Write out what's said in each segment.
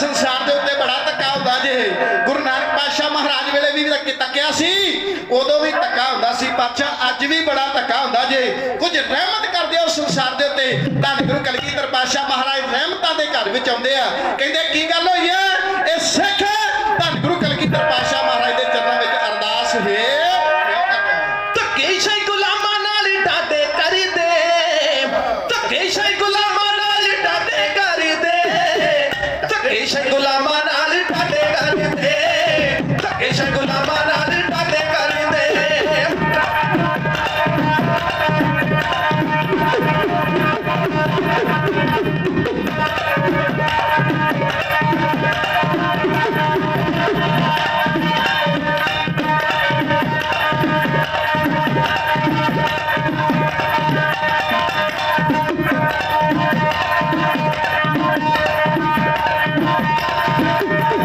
ਸੰਸਾਰ ਦੇ ਉੱਤੇ ਬੜਾ ਧੱਕਾ ਹੁੰਦਾ ਜੇ। ਗੁਰੂ ਨਾਨਕ ਪਾਤਸ਼ਾਹ ਮਹਾਰਾਜ ਵੇਲੇ ਵੀ ਧੱਕਿਆ ਸੀ, ਉਦੋਂ ਵੀ ਧੱਕਾ ਹੁੰਦਾ ਸੀ। ਪਾਤਸ਼ਾਹ ਅੱਜ ਵੀ ਬੜਾ ਧੱਕਾ ਹੁੰਦਾ ਜੇ। ਕੁਝ ਰਹਿਮਤ ਕਰਦੇ ਹੋ ਸੰਸਾਰ ਦੇ ਉੱਤੇ। ਧੰਨ ਗੁਰੂ ਕਲਗੀਧਰ ਪਾਤਸ਼ਾਹ ਮਹਾਰਾਜ ਰਹਿਮਤਾਂ ਦੇ ਘਰ ਵਿੱਚ ਆਉਂਦੇ ਆ। ਕਹਿੰਦੇ, ਕੀ ਗੱਲ गुलाम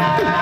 Yeah.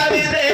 ਕਵੀ ਦੇ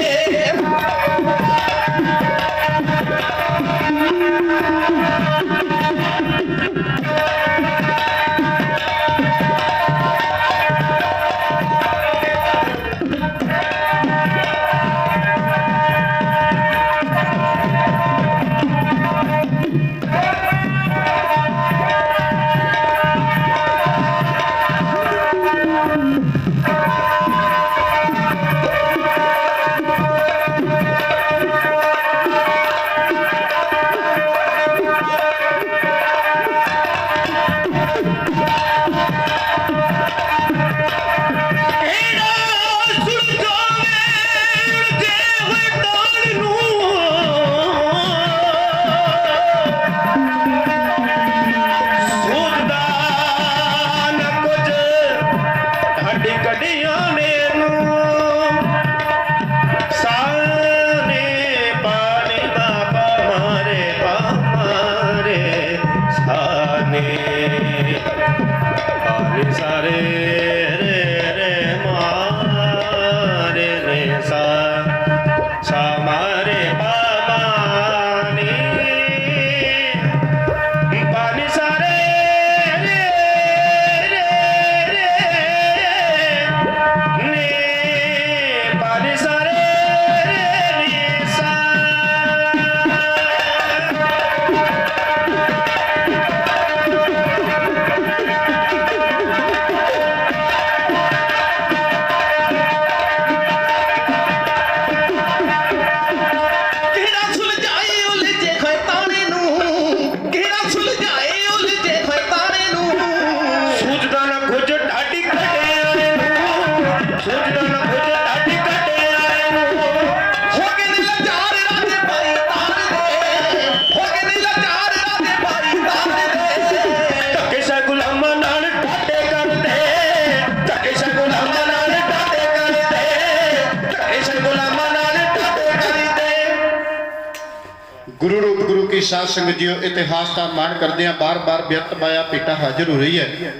ਸਾਧ ਸੰਗਤ ਜੀਓ, ਇਤਿਹਾਸ ਦਾ ਮਾਣ ਕਰਦੇ ਆ ਬਾਰ-ਬਾਰ ਬਿਰਤ ਪਾਇਆ ਪੀਟਾ ਹਾਜ਼ਰ ਹੋ ਰਹੀ ਹੈ।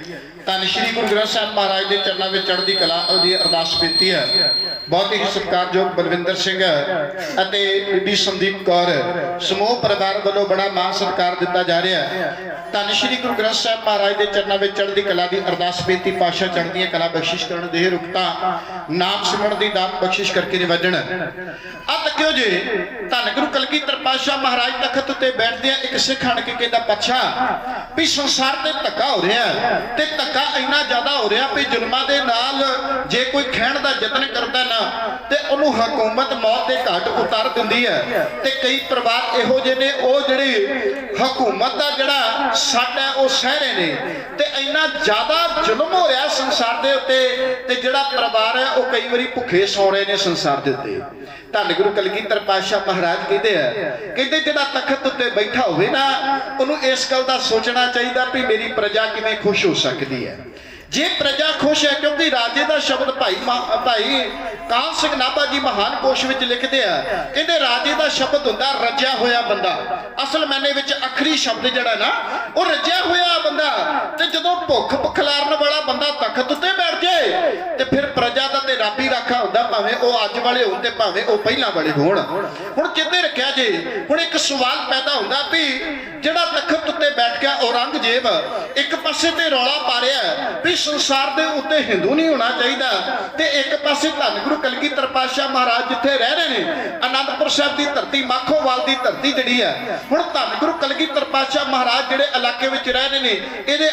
ਤਾਂ ਸ੍ਰੀ ਗੁਰੂ ਗ੍ਰੰਥ ਸਾਹਿਬ ਮਹਾਰਾਜ ਦੇ ਚਰਨਾਂ ਵਿੱਚ ਚੜ੍ਹਦੀ ਕਲਾ ਦੀ ਅਰਦਾਸ ਬੇਨਤੀ ਹੈ। ਬਹੁਤ ਹੀ ਸਤਿਕਾਰਯੋਗ ਬਲਵਿੰਦਰ ਸਿੰਘ ਅਤੇ ਬੀਬੀ ਸੰਦੀਪ ਕੌਰ, ਸਮੂਹ ਪਰਿਵਾਰ ਵੱਲੋਂ ਬੜਾ ਮਾਣ ਸਤਿਕਾਰ ਦਿੱਤਾ ਜਾ ਰਿਹਾ ਹੈ। ਧੰਨ ਸ਼੍ਰੀ ਗੁਰੂ ਗ੍ਰੰਥ ਸਾਹਿਬ ਮਹਾਰਾਜ ਦੇ ਚਰਨਾਂ ਵਿੱਚ ਚੜ੍ਹਦੀ ਕਲਾ ਦੀ ਅਰਦਾਸ ਬੇਨਤੀ ਪਾਸ਼ਾ ਚੜ੍ਹਦੀਆਂ ਕਲਾ ਬਖਸ਼ਿਸ਼ ਕਰਨ ਦੇ ਰੁਕਤਾ, ਨਾਮ ਸਿਮਰਨ ਦੀ ਦਾਤ ਬਖਸ਼ਿਸ਼ ਕਰਕੇ ਨਿਵਜਣ। ਆ ਤੱਕਿਓ ਜੇ? ਧੰਨ ਗੁਰੂ ਕਲਗੀਧਰ ਪਾਤਸ਼ਾਹ ਮਹਾਰਾਜ ਤਖਤ ਉੱਤੇ ਬੈਠਦੇ ਆ ਇੱਕ ਸਿੱਖ ਆਣ ਕੇ ਕਹਿੰਦਾ ਪੱਛਾ ਵੀ ਸੰਸਾਰ ਤੇ ਧੱਕਾ ਹੋ ਰਿਹਾ ਤੇ ਧੱਕਾ ਇੰਨਾ ਜ਼ਿਆਦਾ ਹੋ ਰਿਹਾ ਵੀ ਜ਼ੁਲਮਾਂ ਦੇ ਨਾਲ ਜੇ ਕੋਈ ਖਹਿਣ ਦਾ ਯਤਨ ਕਰਦਾ ਨਾ ਤੇ ਉਹਨੂੰ ਹਕੂਮਤ ਮੌਤ ਦੇ ਘਾਟ ਉਤਾਰ ਦਿੰਦੀ ਹੈ ਤੇ ਕਈ ਪਰਿਵਾਰ ਇਹੋ ਜਿਹੇ ਨੇ, ਉਹ ਜਿਹੜੇ ਹਕੂਮਤ ਦਾ ਜਿਹੜਾ ਸੱਟ ਹੈ, ਉਹ ਸਹਿ ਰਹੇ ਨੇ ਤੇ ਇੰਨਾ ਜ਼ਿਆਦਾ ਜ਼ੁਲਮ ਹੋ ਰਿਹਾ ਸੰਸਾਰ ਦੇ ਉੱਤੇ ਤੇ ਜਿਹੜਾ ਪਰਿਵਾਰ ਹੈ, ਉਹ ਕਈ ਵਾਰੀ ਭੁੱਖੇ ਸੌ ਰਹੇ ਨੇ ਸੰਸਾਰ ਦੇ ਉੱਤੇ। ਧੰਨ ਗੁਰੂ ਕਲਗੀਧਰ ਪਾਤਸ਼ਾਹ ਮਹਾਰਾਜ ਕਹਿੰਦੇ ਆ, ਕਹਿੰਦੇ ਜਿਹੜਾ ਤਖਤ ਉੱਤੇ ਬੈਠਾ ਹੋਵੇ ਨਾ, ਉਹਨੂੰ ਇਸ ਗੱਲ ਦਾ ਸੋਚਣਾ ਚਾਹੀਦਾ ਵੀ ਮੇਰੀ ਪ੍ਰਜਾ ਕਿਵੇਂ ਖੁਸ਼ ਹੋ ਸਕਦੀ ਹੈ। ਜੇ ਪ੍ਰਜਾ ਖੁਸ਼ ਹੈ, ਕਿਉਂਕਿ ਰਾਜੇ ਦਾ ਸ਼ਬਦ ਭਾਈ ਭਾਈ ਕਾਨ ਸਿੰਘ ਨਾਭਾ ਜੀ ਮਹਾਨ ਕੋਸ਼ ਵਿੱਚ ਲਿਖਦੇ ਆ, ਕਹਿੰਦੇ ਰਾਜੇ ਦਾ ਸ਼ਬਦ ਹੁੰਦਾ ਰੱਜਿਆ ਹੋਇਆ ਬੰਦਾ। ਅਸਲ ਮੈਨੇ ਵਿੱਚ ਅਖਰੀ ਸ਼ਬਦ ਜਿਹੜਾ ਨਾ, ਉਹ ਰੱਜਿਆ ਹੋਇਆ ਬੰਦਾ, ਤੇ ਜਦੋਂ ਭੁੱਖ ਪਖਲਾਰਨ ਵਾਲਾ ਬੰਦਾ ਤਖਤ ਉੱਤੇ ਬੈਠ ਜਾਏ ਤੇ ਫਿਰ ਪ੍ਰਜਾ ਦਾ ਤੇ ਰੱਬੀ ਰਾਖਾ ਹੁੰਦਾ ਭਾਵੇਂ ਉਹ ਅੱਜ ਵਾਲੇ ਹੋਣ ਤੇ ਭਾਵੇਂ ਉਹ ਪਹਿਲਾਂ ਵਾਲੇ ਹੋਣ। ਹੁਣ ਕਿੱਥੇ ਰੱਖਿਆ ਜੇ, ਹੁਣ ਇੱਕ ਸਵਾਲ ਪੈਦਾ ਹੁੰਦਾ ਵੀ ਜਿਹੜਾ ਤਖਤ ਉੱਤੇ ਬੈਠ ਗਿਆ ਔਰੰਗਜ਼ੇਬ, ਇੱਕ ਪਾਸੇ ਤੇ ਰੌਲਾ ਪਾ ਰਿਹਾ ਵੀ ਸੰਸਾਰ ਦੇ ਉੱਤੇ ਹਿੰਦੂ ਨਹੀਂ ਹੋਣਾ ਚਾਹੀਦਾ ਤੇ ਇੱਕ ਪਾਸੇ ਧੰਨ ਗੁਰੂ ਕਲਗੀਧਰ ਪਾਤਸ਼ਾਹ ਮਹਾਰਾਜ ਜਿੱਥੇ ਰਹਿ ਰਹੇ ਨੇ, ਅਨੰਦਪੁਰ ਸਾਹਿਬ ਦੀ ਧਰਤੀ, ਮਾਖੋਵਾਲ ਦੀ ਧਰਤੀ ਜਿਹੜੀ ਹੈ, ਹੁਣ ਧੰਨ ਗੁਰੂ ਕਲਗੀਧਰ ਪਾਤਸ਼ਾਹ ਮਹਾਰਾਜ ਜਿਹੜੇ ਇਲਾਕੇ ਵਿੱਚ ਰਹਿ ਰਹੇ ਨੇ, ਇਹਦੇ